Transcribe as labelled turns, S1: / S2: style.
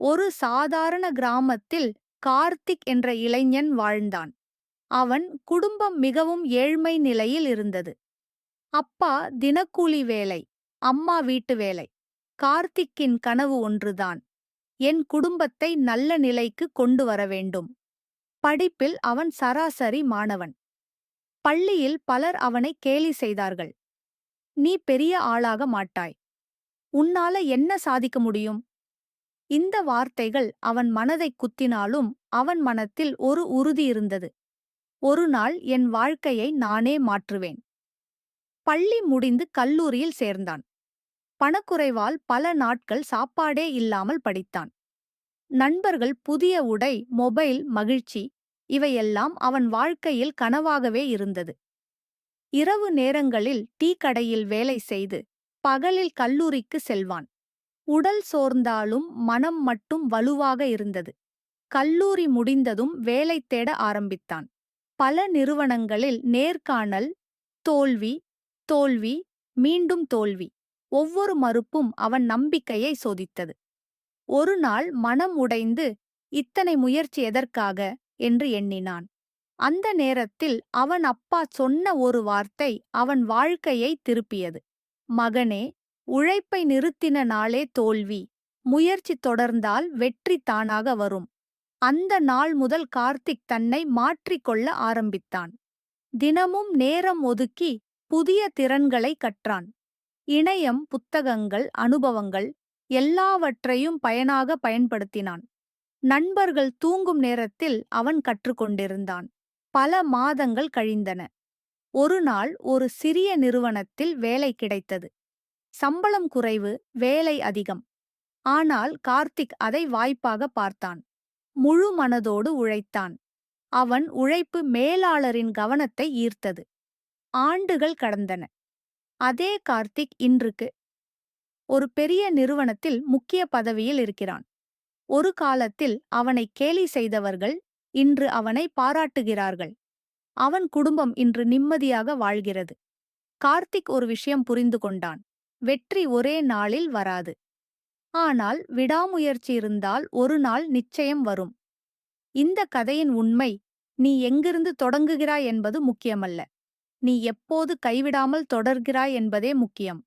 S1: ஒரு சாதாரண கிராமத்தில் கார்த்திக் என்ற இளைஞன் வாழ்ந்தான். அவன் குடும்பம் மிகவும் ஏழ்மை நிலையில் இருந்தது. அப்பா தினக்கூலி வேலை அம்மா வீட்டு வேலை கார்த்திக்கின் கனவு ஒன்றுதான். என் குடும்பத்தை நல்ல நிலைக்கு கொண்டு வர வேண்டும். படிப்பில் அவன் சராசரி மாணவன். பள்ளியில் பலர் அவனை கேலி செய்தார்கள். நீ பெரிய ஆளாக மாட்டாய். உன்னால என்ன சாதிக்க முடியும்? இந்த வார்த்தைகள் அவன் மனதைக் குத்தினாலும் அவன் மனத்தில் ஒரு உறுதி இருந்தது. ஒரு நாள் என் வாழ்க்கையை நானே மாற்றுவேன். பள்ளி முடிந்து கல்லூரியில் சேர்ந்தான். பணக்குறைவால் பல நாட்கள் சாப்பாடே இல்லாமல் படித்தான். நண்பர்கள் புதிய உடை மொபைல் மகிழ்ச்சி இவையெல்லாம் அவன் வாழ்க்கையில் கனவாகவே இருந்தது. இரவு நேரங்களில் டீ கடையில் வேலை செய்து பகலில் கல்லூரிக்கு செல்வான். உடல் சோர்ந்தாலும் மனம் மட்டும் வலுவாக இருந்தது. கல்லூரி முடிந்ததும் வேலை தேட ஆரம்பித்தான். பல நிறுவனங்களில் நேர்காணல் தோல்வி தோல்வி மீண்டும் தோல்வி ஒவ்வொரு மறுப்பும் அவன் நம்பிக்கையை சோதித்தது. ஒரு நாள் மனம் உடைந்து இத்தனை முயற்சி எதற்காக? என்று எண்ணினான். அந்த நேரத்தில் அவன் அப்பா சொன்ன ஒரு வார்த்தை அவன் வாழ்க்கையை திருப்பியது. மகனே உழைப்பை நிறுத்தின நாளே தோல்வி. முயற்சி தொடர்ந்தால் வெற்றி தானாக வரும். அந்த நாள் முதல் கார்த்திக் தன்னை மாற்றிக்கொள்ள ஆரம்பித்தான். தினமும் நேரம் ஒதுக்கி புதிய திறன்களை கற்றான். இணையம் புத்தகங்கள் அனுபவங்கள் எல்லாவற்றையும் பயனாக பயன்படுத்தினான். நண்பர்கள் தூங்கும் நேரத்தில் அவன் கற்றுக்கொண்டிருந்தான். பல மாதங்கள் கழிந்தன. ஒரு நாள் ஒரு சிறிய நிறுவனத்தில் வேலை கிடைத்தது. சம்பளம் குறைவு வேலை அதிகம். ஆனால் கார்த்திக் அதை வாய்ப்பாக பார்த்தான். முழு மனதோடு உழைத்தான். அவன் உழைப்பு மேலாளரின் கவனத்தை ஈர்த்தது. ஆண்டுகள் கடந்தன. அதே கார்த்திக் இன்றுக்கு ஒரு பெரிய நிறுவனத்தில் முக்கிய பதவியில் இருக்கிறான். ஒரு காலத்தில் அவனை கேலி செய்தவர்கள் இன்று அவனை பாராட்டுகிறார்கள். அவன் குடும்பம் இன்று நிம்மதியாக வாழ்கிறது. கார்த்திக் ஒரு விஷயம் புரிந்து கொண்டான். வெற்றி ஒரே நாளில் வராது. ஆனால் விடாமுயற்சி இருந்தால் ஒரு நாள் நிச்சயம் வரும். இந்த கதையின் உண்மை நீ எங்கிருந்து தொடங்குகிறாய் என்பது முக்கியமல்ல. நீ எப்போது கைவிடாமல் தொடர்கிறாய் என்பதே முக்கியம்.